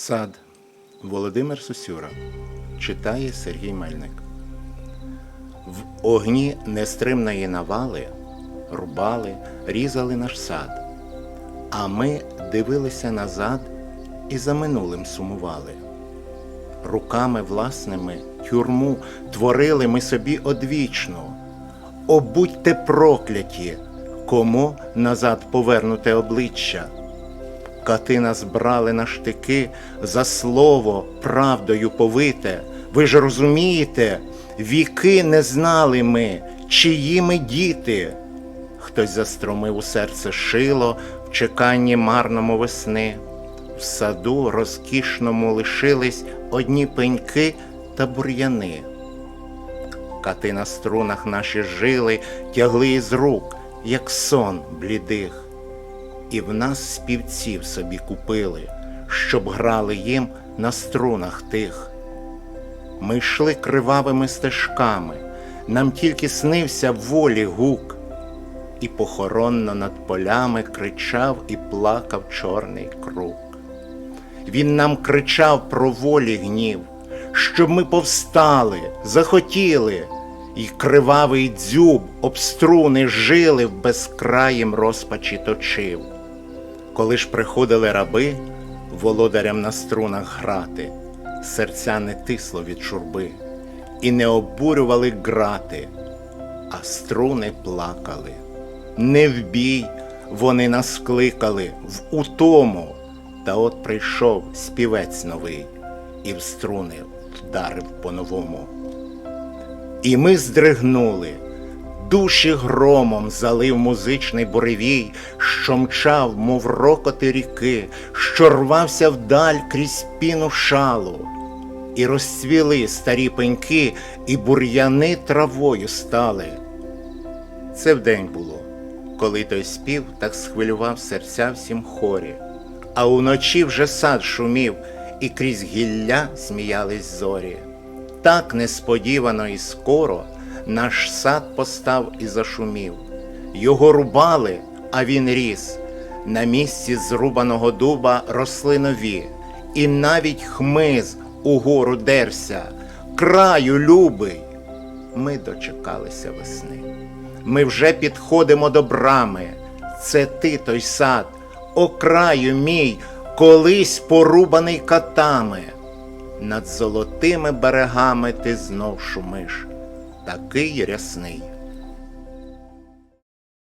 Сад Володимир Сусюра читає Сергій Мельник. В огні нестримної навали рубали, різали наш сад, а ми дивилися назад і за минулим сумували. Руками власними тюрму творили ми собі одвічно. О, будьте прокляті, кому назад повернуте обличчя. Кати нас брали на штики за слово правдою повите. Ви ж розумієте, віки не знали ми, чиї ми діти. Хтось застромив у серце шило в чеканні марному весни. В саду розкішному лишились одні пеньки та бур'яни. Кати на струнах наші жили, тягли із рук, як сон блідих і в нас співців собі купили, щоб грали їм на струнах тих. Ми йшли кривавими стежками, нам тільки снився волі гук, і похоронно над полями кричав і плакав чорний круг. Він нам кричав про волі гнів, щоб ми повстали, захотіли, і кривавий дзюб об струни жили в безкраїм розпачі точив. Коли ж приходили раби володарям на струнах грати, серця не тисло від журби, і не обурювали грати, а струни плакали. Не в бій вони нас кликали в утому, та от прийшов співець новий і в струни вдарив по-новому. І ми здригнули, душі громом залив музичний буревій, що мчав, мов рокоти ріки, що рвався вдаль крізь піну шалу, і розцвіли старі пеньки, і бур'яни травою стали. Це вдень було, коли той спів так схвилював серця всім хорі, а уночі вже сад шумів, і крізь гілля сміялись зорі. Так несподівано і скоро наш сад постав і зашумів. Його рубали, а він ріс. На місці зрубаного дуба росли нові, і навіть хмиз угору дерся, краю любий. Ми дочекалися весни. Ми вже підходимо до брами. Це ти той сад, о краю мій, колись порубаний катами. Над золотими берегами ти знов шумиш, такий рясний,